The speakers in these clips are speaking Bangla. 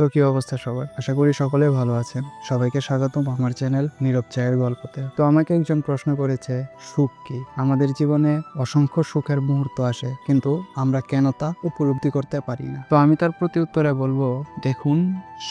তো কি অবস্থা সবার? আশা করি সকলে ভালো আছেন। সবাইকে স্বাগতম আমার চ্যানেল নীরব চায়ের গল্পতে। তো আমাকে একজন প্রশ্ন করেছে, সুখ কি? আমাদের জীবনে অসংখ্য সুখের মুহূর্ত আসে, কিন্তু আমরা কেন তা উপলব্ধি করতে পারি না? তো আমি তার প্রতি উত্তরে বলব, দেখুন,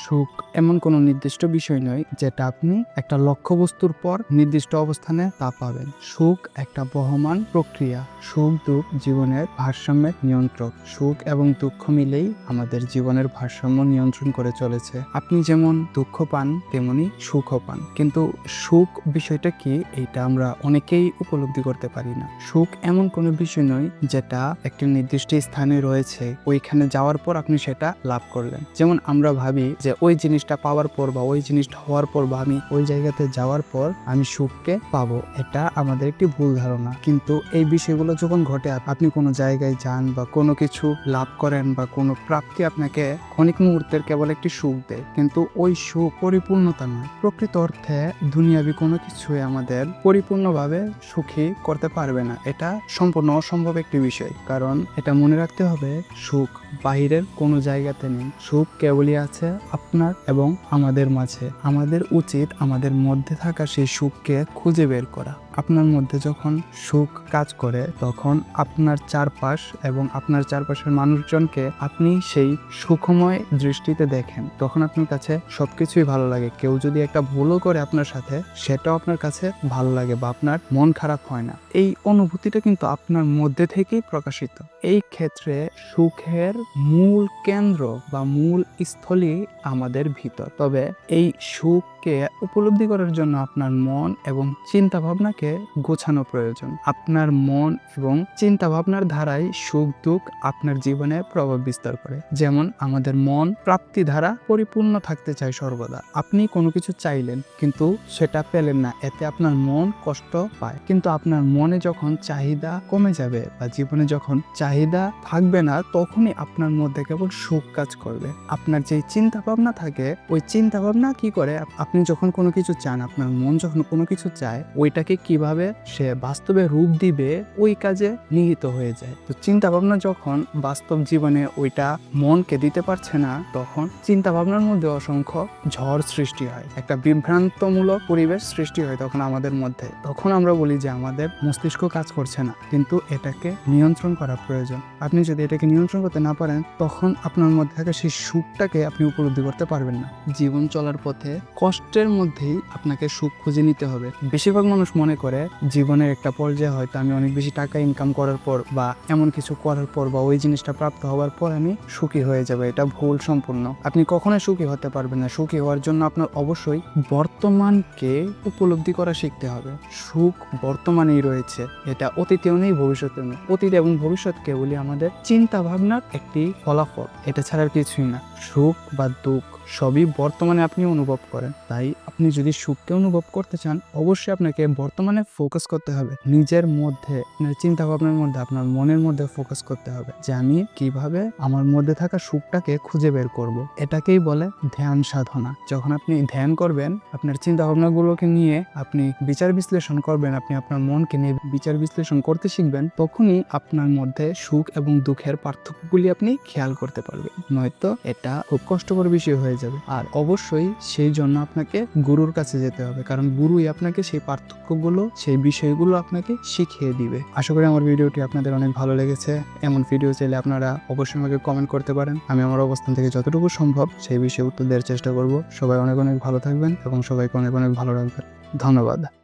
সুখ এমন কোনো নির্দিষ্ট বিষয় নয় যেটা আপনি একটা লক্ষ্যবস্তুর পর নির্দিষ্ট অবস্থানে তা পাবেন। সুখ একটা বহমান প্রক্রিয়া। সুখ দুঃখ জীবনের ভারসাম্যের নিয়ন্ত্রক। সুখ এবং দুঃখ মিলেই আমাদের জীবনের ভারসাম্য নিয়ন্ত্রণ করে চলেছে। আপনি যেমন দুঃখ পান, তেমনি সুখও পান। কিন্তু সুখ বিষয়টা কি? এইটা আমরা অনেকেই উপলব্ধি করতে পারি না। সুখ এমন কোনো বিষয় নয় যেটা একটি নির্দিষ্ট স্থানে রয়েছে। ওইখানে যাওয়ার পর আপনি সেটা লাভ করলেন। যেমন আমরা ভাবি যে ওই জিনিসটা পাওয়ার পর বা ওই জিনিসটা হওয়ার পর বা আমি ওই জায়গাতে যাওয়ার পর আমি সুখকে পাবো। এটা আমাদের একটি ভুল ধারণা। কিন্তু এই বিষয়গুলো যখন ঘটে, আপনি কোনো জায়গায় যান বা কোনো কিছু লাভ করেন বা কোনো প্রাপ্তি আপনাকে ক্ষণিক মুহূর্তের কেবল একটি সুখ দেয়। কিন্তু ওই সুখ পরিপূর্ণতা নয়। প্রকৃত অর্থে দুনিয়াবি কোনো কিছুই আমাদের পরিপূর্ণভাবে সুখী করতে পারবে না। এটা সম্পূর্ণ অসম্ভব একটি বিষয়। কারণ এটা মনে রাখতে হবে, সুখ বাহিরের কোনো জায়গাতে নেই। সুখ কেবলই আছে আপনার এবং আমাদের মাঝে। আমাদের উচিত আমাদের মধ্যে থাকা সেই সুখকে খুঁজে বের করা। আপনার মধ্যে যখন সুখ কাজ করে, তখন আপনার চারপাশ এবং আপনার চারপাশের মানুষজনকে আপনি সেই সুখময় দৃষ্টিতে দেখেন। তখন আপনার কাছে সবকিছুই ভালো লাগে। কেউ যদি একটা ভুলও করে আপনার সাথে, সেটাও আপনার কাছে ভালো লাগে বা আপনার মন খারাপ হয় না। এই অনুভূতিটা কিন্তু আপনার মধ্যে থেকেই প্রকাশিত। এই ক্ষেত্রে সুখের মূল কেন্দ্র বা মূল স্থলই আমাদের ভিতর। তবে এই সুখকে উপলব্ধি করার জন্য আপনার মন এবং চিন্তা ভাবনাকে গোছানো প্রয়োজন। আপনার মন এবং চিন্তা ভাবনার ধারায় সুখ, দুঃখ আপনার জীবনে প্রভাব বিস্তার করে। যেমন, আমাদের মন প্রাপ্তি ধারা পরিপূর্ণ থাকতে চায় সর্বদা। আপনি কোনো কিছু চাইলেন, কিন্তু সেটা পেলেন না, এতে আপনার মন কষ্ট পায়। কিন্তু আপনার মনে যখন চাহিদা কমে যাবে বা জীবনে যখন চাহিদা থাকবে না, তখনই আপনার মধ্যে কেবল সুখ কাজ করবে। আপনার যে চিন্তা ভাবনা থাকে, ওই চিন্তা ভাবনা কি করে? আপনি যখন কোনো কিছু চান, আপনার মন যখন কোনো কিছু চায়, ওইটাকে কীভাবে সে বাস্তবে রূপ দিবে, ওই কাজে নিহিত হয়ে যায়। তো চিন্তা ভাবনা যখন বাস্তব জীবনে ওইটা মনকে দিতে পারছে না, তখন চিন্তা ভাবনার মধ্যে অসংখ্য ঝড় সৃষ্টি হয়। একটা বিভ্রান্তমূলক পরিবেশ সৃষ্টি হয় তখন আমাদের মধ্যে। তখন আমরা বলি যে আমাদের মস্তিষ্ক কাজ করছে না, কিন্তু এটাকে নিয়ন্ত্রণ করা প্রয়োজন। আপনি যদি এটাকে নিয়ন্ত্রণ করতে না পারেন, তখন আপনার মধ্যে থাকা সেই সুখটাকে আপনি উপলব্ধি করতে পারবেন না। জীবন চলার পথে কষ্টের মধ্যেই আপনাকে সুখ খুঁজে নিতে হবে। বেশিরভাগ মানুষ মনে করে জীবনের একটা পর্যায়ে হয়তো আমি অনেক বেশি টাকা ইনকাম করার পর বা এমন কিছু করার পর বা ওই জিনিসটা প্রাপ্ত হওয়ার পর আমি সুখী হয়ে যাবে, এটা ভুল সম্পূর্ণ। আপনি কখনোই সুখী হতে পারবেন না। সুখী হওয়ার জন্য আপনার অবশ্যই বর্তমানকে উপলব্ধি করা শিখতে হবে। সুখ বর্তমানেই রয়েছে, এটা অতীতেও নেই, ভবিষ্যতেও নেই। অতীত এবং ভবিষ্যৎ কেবলই আমাদের চিন্তা ভাবনার একটি ফলাফল, এটা ছাড়া কিছুই না। সুখ বা দুঃখ সবই বর্তমানে আপনি অনুভব করেন। তাই আপনি যদি সুখকে অনুভব করতে চান, অবশ্যই আপনাকে বর্তমানে ফোকাস করতে হবে। নিজের মধ্যে আপনার চিন্তা ভাবনার মধ্যে, আপনার মনের মধ্যে ফোকাস করতে হবে যে আমি কীভাবে আমার মধ্যে থাকা সুখটাকে খুঁজে বের করব। এটাকেই বলে ধ্যান সাধনা। যখন আপনি ধ্যান করবেন, আপনার চিন্তা ভাবনাগুলোকে নিয়ে আপনি বিচার বিশ্লেষণ করবেন, আপনি আপনার মনকে নিয়ে বিচার বিশ্লেষণ করতে শিখবেন, তখনই আপনার মধ্যে সুখ এবং দুঃখের পার্থক্যগুলি আপনি খেয়াল করতে পারবেন। নয়তো এটা খুব কষ্টকর বিষয় হয়ে যাবে। আর অবশ্যই সেই জন্য আপনাকে গুরুর কাছে যেতে হবে। কারণ গুরুই আপনাকে সেই পার্থক্যগুলো সেই বিষয়গুলো আপনাকে শিখিয়ে দিবে। আশা করি আমার ভিডিওটি আপনাদের অনেক ভালো লেগেছে। এমন ভিডিও চাইলে আপনারা অবশ্যই আমাকে কমেন্ট করতে পারেন। আমি আমার অবস্থান থেকে যতটুকু সম্ভব সেই বিষয়ে উত্তর দেওয়ার চেষ্টা করব। সবাই অনেক অনেক ভালো থাকবেন এবং সবাইকে অনেক অনেক ভালো রাখবেন। ধন্যবাদ।